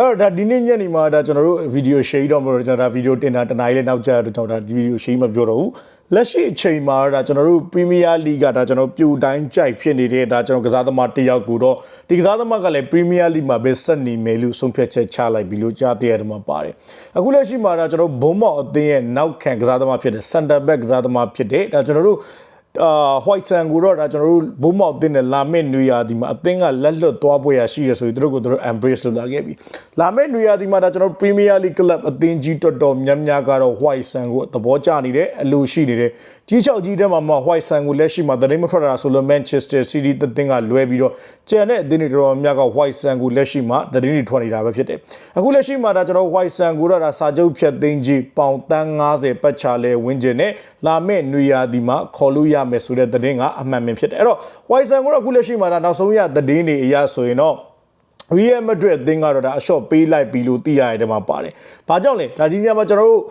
အဲ့တော့ဒါဒီနေ့ညနေမှာဒါကျွန်တော်တို့ဗီဒီယိုရှိတော့မလို့ကျွန်တော်ဒါဗီဒီယိုတင်တာတနင်္လာလေးနောက်ကျတော့ကျွန်တော်ဒါဒီဗီဒီယိုရှိမပြောတော့ဘူးလက်ရှိအချိန်မှာဒါကျွန်တော်တို့ Premier League ကဒါကျွန်တော်ပြူတိုင်းကြိုက်ဖြစ်နေတဲ့ဒါကျွန်တော်ကစားသမားတစ်ယောက်ကိုတော့ဒီကစားသမားကလည်း Premier League မှာပဲဆက်နေမယ်လို့ဆုံးဖြတ်ချက်ချလိုက်ပြီလို့ကြားသိရတယ်မှာပါတယ်အခုလက်ရှိမှာဒါကျွန်တော်ဘုံမောက်အသင်းရဲ့နောက်ခံကစားသမားဖြစ်တဲ့ Center Back ကစားသမားဖြစ်တဲ့ဒါကျွန်တော်တို့ အာ white sun ကိုတော့ဒါကျွန်တော်တို့ဘုံမောက်တင်တဲ့လာမယ့်နွေရာသီမှာအသင်းကလက်လွတ်သွားပွဲရရှိရဆိုရင်တို့ကိုတို့ embrace လုပ်လာခဲ့ပြီလာမယ့်နွေရာသီမှာဒါကျွန်တော်တို့ Premier League Club အသင်းကြီးတော်တော်များများကတော့ white sun ကိုသဘောကျနေတယ်အလိုရှိနေတယ်ကြီးချောက်ကြီးတဲ့မှာမှ white sun ကိုလက်ရှိမှာသတင်းမထွက်တာဆိုလို့ Manchester City သင်းကလွဲပြီးတော့ကျန်တဲ့အသင်းတွေတော်တော်များက white sun ကိုလက်ရှိမှာသတင်းတွေထွက်နေတာပဲဖြစ်တယ်အခုလက်ရှိမှာဒါကျွန်တော် white sun ကိုတော့ဒါစာချုပ်ဖြတ်သိမ်းကြီးပေါင်တန်း90ပတ်ချလဲဝင်းကျင်နဲ့လာမယ့်နွေရာသီမှာခေါ်လို့ရမယ်ဆိုတဲ့သတင်းကအမှန်ပဲဖြစ်တယ်အဲ့တော့ white sun ကိုတော့အခုလက်ရှိမှာဒါနောက်ဆုံးရသတင်းတွေအရဆိုရင်တော့ Real Madrid အသင်းကတော့ဒါအရှော့ပေးလိုက်ပြီလို့သိရတဲ့မှာပါတယ်။ဘာကြောင့်လဲဒါကြီးညမှာကျွန်တော်တို့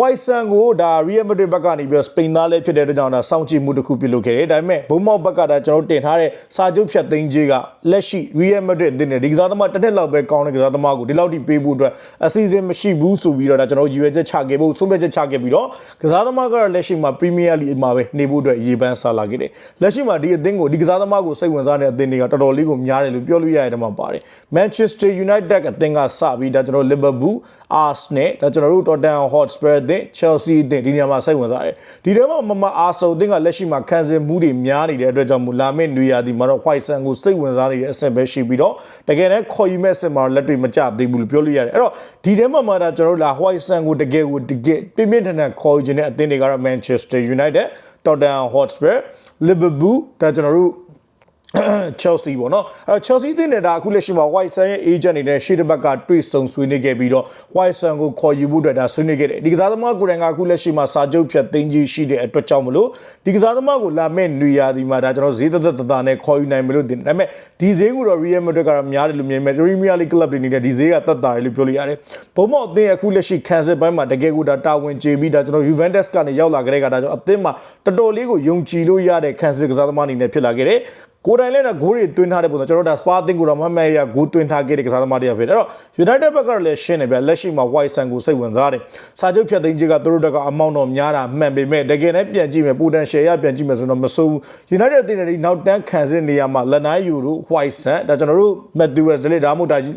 White Sun ကိုဒါ Real Madrid ဘက်ကနေပြီးတော့စပိန်သားလေးဖြစ်တဲ့အတွက်ကြောင့်ဒါစောင့်ကြည့်မှုတစ်ခုပြုလုပ်ခဲ့တယ်။ဒါပေမဲ့ဘုံမောက်ဘက်ကဒါကျွန်တော်တို့တင်ထားတဲ့စာချုပ်ဖြတ်သိမ်းခြင်းကလက်ရှိ Real Madrid အသင်းနဲ့ဒီကစားသမားတစ်နှစ်လောက်ပဲကောင်းတဲ့ကစားသမားကိုဒီလောက်ထိပေးဖို့အတွက်အစီအစဉ်မရှိဘူးဆိုပြီးတော့ဒါကျွန်တော်ရွေချက်ချခဲ့ဖို့ဆုံးဖြတ်ချက်ချခဲ့ပြီးတော့ကစားသမားကတော့လက်ရှိမှာ Premier League မှာပဲနေဖို့အတွက်ရေပန်းစားလာခဲ့တယ်။လက်ရှိမှာဒီအသင်းကိုဒီကစားသမားကိုစိတ်ဝင်စားတဲ့အသင်းတွေကတော်တော်လေးကိုများတယ်လို့ပြောလို့ရတဲ့မှာပါတယ်။ Manchester United အသင်းကစပြီးဒါကျွန်တော် Liverpool, Arsenal ဒါကျွန်တော်တို့ Tottenham Hotspur အသင်း Chelsea အသင်းဒီနေရာမှာစိတ်ဝင်စားတယ်။ဒီထဲမှာမမ Arsenal အသင်းကလက်ရှိမှာခံစင်မှုတွေများနေတဲ့အတွက်ကြောင့်မို့လာမယ့်နွေရာသီမှာတော့ White Sun ကိုစိတ်ဝင်စားနေတဲ့အဆင့်ပဲရှိပြီးတော့တကယ်တမ်းခေါ်ယူမဲ့အဆင့်မှာလက်တွေမကျသေးဘူးလို့ပြောလို့ရတယ်။အဲ့တော့ဒီထဲမှာမှဒါကျွန်တော်တို့လာ White Sun ကိုတကယ်ကိုတကယ်ပြင်းပြင်းထန်ထန်ခေါ်ယူခြင်းတဲ့အသင်းတွေကတော့ Manchester United, Tottenham Hotspur, Liverpool ဒါကျွန်တော်တို့ Chelsea ပေါ့နော်အဲ Chelsea တင်နေတာအခုလက်ရှိမှာ White Sun ရဲ့ agent အနေနဲ့ရှေ့တစ်ဘက်ကတွေ့ဆုံဆွေးနွေးခဲ့ပြီးတော့ White Sun ကိုခေါ်ယူဖို့အတွက်ဒါဆွေးနွေးခဲ့တယ်ဒီကစားသမားကိုယ်တိုင်ကအခုလက်ရှိမှာစာချုပ်ဖြတ်သိမ်းကြီးရှိတဲ့အတွက်ကြောင့်မလို့ဒီကစားသမားကိုလာမဲ့နွေရာသီမှာဒါကျွန်တော်ဈေးသက်သက်သာနဲ့ခေါ်ယူနိုင်မယ်လို့တင်ဒါပေမဲ့ဒီဈေးကိုတော့ Real Madrid ကတော့များတယ်လို့မြင်မယ် Premier League Club တွေနေတဲ့ဒီဈေးကသက်သာတယ်လို့ပြောလို့ရတယ်ဘုံမော့အသင်းအခုလက်ရှိခံစစ်ပိုင်းမှာတကယ်ကိုဒါတာဝန်ကျေပြီးဒါကျွန်တော် Juventus ကနေရောက်လာကြတဲ့ကဒါကျွန်တော်အသင်းမှာတော်တော်လေးကိုယုံကြည်လို့ရတဲ့ခံစစ်ကစားသမားအနေနဲ့ဖြစ်လာခဲ့တယ် ကိုယ်တိုင်လည်းဂိုးတွေတွင်းထားတဲ့ပုံစံကျွန်တော်တို့ဒါစပါသင်းကိုတော့မမှတ်ရဂိုးတွင်းထားခဲ့တဲ့ကစားသမားတွေဖြစ်တယ်အဲ့တော့ United ဘက်ကတော့လည်းရှင်းတယ်ဗျလက်ရှိမှာ White Sun ကိုစိတ်ဝင်စားတယ်စာချုပ်ဖြတ်သိမ်းခြင်းကသူတို့တက်ကအမောင့်တော့များတာမှန်ပေမဲ့တကယ်နဲ့ပြန်ကြည့်မယ်ပူတန်ရှယ်ရပြန်ကြည့်မယ်ဆိုတော့မဆိုးဘူး United အသင်းတွေနောက်တန်းခံစစ်နေရမှာလက်နိုင်ယူတို့ White Sun ဒါကျွန်တော်တို့ Matthews ဒလေဒါမှမဟုတ်ဒါကြီး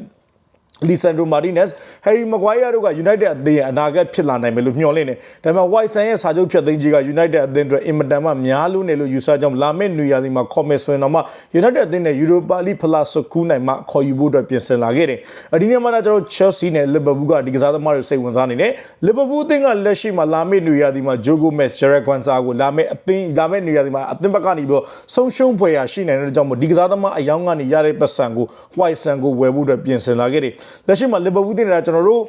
လီဆန်ဒရိုမာတီနက်စ်ဟယ်ရီမကွိုင်းယာတို့က United အသင်းရဲ့အနာဂတ်ဖြစ်လာနိုင်မယ်လို့မျှော်လင့်တယ်။ဒါပေမဲ့ White Sun ရဲ့စာချုပ်ဖြတ်သိမ်းကြီးက United အသင်းအတွက်အင်မတန်မှများလို့နေလို့ယူဆကြောင့်လာမယ့်နွေရာသီမှာခေါ်မယ်ဆိုရင်တော့မှ United အသင်းနဲ့ Europa League Plus ကူးနိုင်မှခေါ်ယူဖို့အတွက်ပြင်ဆင်လာခဲ့တယ်။အဒီနေ့မှတော့ကျွန်တော် Chelsea နဲ့ Liverpool ကဒီကစားသမားတွေစိတ်ဝင်စားနေတယ်။ Liverpool အသင်းကလက်ရှိမှာလာမယ့်နွေရာသီမှာ Joe Gomez, Jared Quansah ကိုလာမယ့်အသင်းလာမယ့်နွေရာသီမှာအသင်းဘက်ကနေပြီးတော့ဆုံးရှုံးဖွယ်ရာရှိနိုင်တဲ့ကြောင့်မို့ဒီကစားသမားအယောင်းကနေရတဲ့ပတ်စံကို White Sun ကိုဝယ်ဖို့အတွက်ပြင်ဆင်လာခဲ့တယ်။လက်ရှိမှာ Liverpool ဘူးတင်တာကျွန်တော်တို့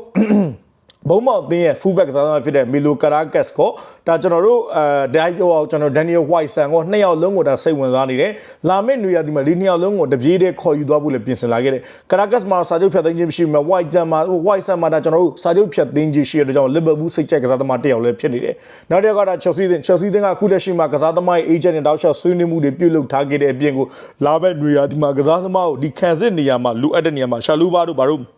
ဘုံမောက်အသင်းရဲ့ fullback ကစားသမားဖြစ်တဲ့ Milo Caracas ကိုဒါကျွန်တော်တို့အဲဒိုင်ယောကျွန်တော် Daniel White ဆန်ကိုနှစ်ယောက်လုံးကိုဒါစိတ်ဝင်စားနေတယ်လာမယ့်နွေရာသီမှာဒီနှစ်ယောက်လုံးကိုတပြေးတည်းခေါ်ယူသွားဖို့လည်းပြင်ဆင်လာခဲ့တယ် Caracas မှာစာချုပ်ဖြတ်သိမ်းခြင်းမရှိဘူး White တန်မှာ White ဆန်မှာဒါကျွန်တော်တို့စာချုပ်ဖြတ်သိမ်းခြင်းရှိတဲ့ကြောင့် Liverpool စိတ်ကြိုက်ကစားသမားတစ်ယောက်လည်းဖြစ်နေတယ်နောက်တစ်ယောက်ကဒါ Chelsea တင် Chelsea တင်ကအခုလက်ရှိမှာကစားသမားရဲ့ agent နဲ့တောက်လျှောက်ဆွေးနွေးမှုတွေပြုလုပ်ထားခဲ့တဲ့အပြင်ကိုလာမယ့်နွေရာသီမှာကစားသမားကိုဒီခံစစ်နေရာမှာလိုအပ်တဲ့နေရာမှာရှာလူဘာတို့ဘာတို့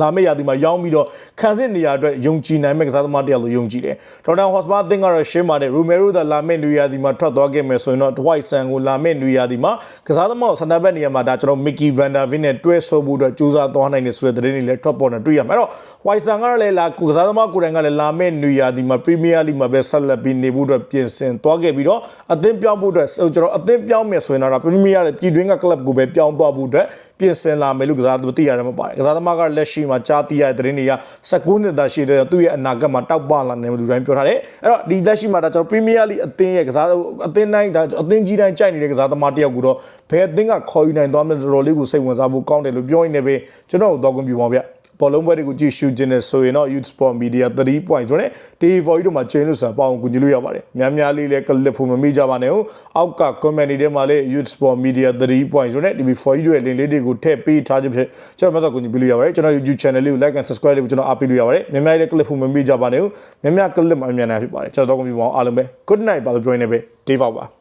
လာမယ့်ရာသီမှာရောင်းပြီးတော့ခံစစ်နေရာအတွက်ယုံကြည်နိုင်မဲ့ကစားသမားတယောက်လို့ယုံကြည်တယ်။ဒေါက်တာဟော့စပါအသင်းကတော့ရှင်းပါတယ်ရိုမယ်ရိုသာလာမယ့်နွေရာသီမှာထွက်သွားခဲ့မယ်ဆိုရင်တော့ဒဝိုက်ဆန်ကိုလာမယ့်နွေရာသီမှာကစားသမားကိုစနပ်ဘက်နေရာမှာဒါကျွန်တော်မစ်ကီဗန်ဒါဗင်းနဲ့တွဲဆိုဖို့အတွက်ကြိုးစားသွားနိုင်တယ်ဆိုတဲ့သတင်းတွေလည်းထွက်ပေါ်နေတွေ့ရမှာ။အဲ့တော့ဝိုက်ဆန်ကတော့လည်းလာကစားသမားကိုယ်တိုင်ကလည်းလာမယ့်နွေရာသီမှာပရီးမီးယားလိမှာပဲဆက်လက်ပြီးနေဖို့အတွက်ပြင်ဆင်သွားခဲ့ပြီးတော့အသင်းပြောင်းဖို့အတွက်ကျွန်တော်အသင်းပြောင်းမယ်ဆိုရင်တော့ပရီးမီးယားရဲ့ပြည်တွင်းကကလပ်ကိုပဲပြောင်းသွားဖို့အတွက်ပြင်ဆင်လာမယ်လို့ကစားသမားသိရတယ်မှာပါတယ်။ကစားသမားကလက်ရှိမှာကြားသိရတဲ့သတင်းတွေက19နှစ်သားရှိတဲ့သူ့ရဲ့အနာဂတ်မှာတောက်ပလာနေလို့လူတိုင်းပြောထားတယ်အဲ့တော့ဒီလက်ရှိမှာဒါကျွန်တော် Premier League အသင်းရဲ့ကစားအသင်းတိုင်းဒါအသင်းကြီးတိုင်းကြိုက်နေတဲ့ကစားသမားတယောက်ကိုတော့ဘယ်အသင်းကခေါ်ယူနိုင်သွားမလဲတော်တော်လေးကိုစိတ်ဝင်စားဖို့ကောင်းတယ်လို့ပြောရင်းနဲ့ပဲကျွန်တော်တို့တော့ကွန်ပျူတာဗျ ဘောလုံးပွဲတွေကိုကြည့်ရှုခြင်းနဲ့ဆိုရင်တော့ Youth Sport Media 3 point ဆိုတဲ့ TV4 တို့မှာချိန်လို့ဆိုပေါအောင်ကူညီလို့ရပါတယ်များများလေးလည်းကလစ်ဖို့မမိကြပါနဲ့ဟုတ်အောက်က comment တွေထဲမှာလည်း Youth Sport Media 3 point ဆိုတဲ့ TV4 တို့ရဲ့ link လေးတွေကိုထည့်ပေးထားခြင်းဖြစ်ကျွန်တော်မှဆိုကူညီပေးလို့ရပါတယ်ကျွန်တော် YouTube channel လေးကို like and subscribe လေးကိုကျွန်တော်အားပေးလို့ရပါတယ်များများလေးကလစ်ဖို့မမိကြပါနဲ့ဟုတ်များများကလစ်မှအမြန်နိုင်ဖြစ်ပါတယ်ကျွန်တော်တော့ကူညီပါအောင်အားလုံးပဲ good night ပါလို့ပြောရင်းနဲ့ပဲ day ပါ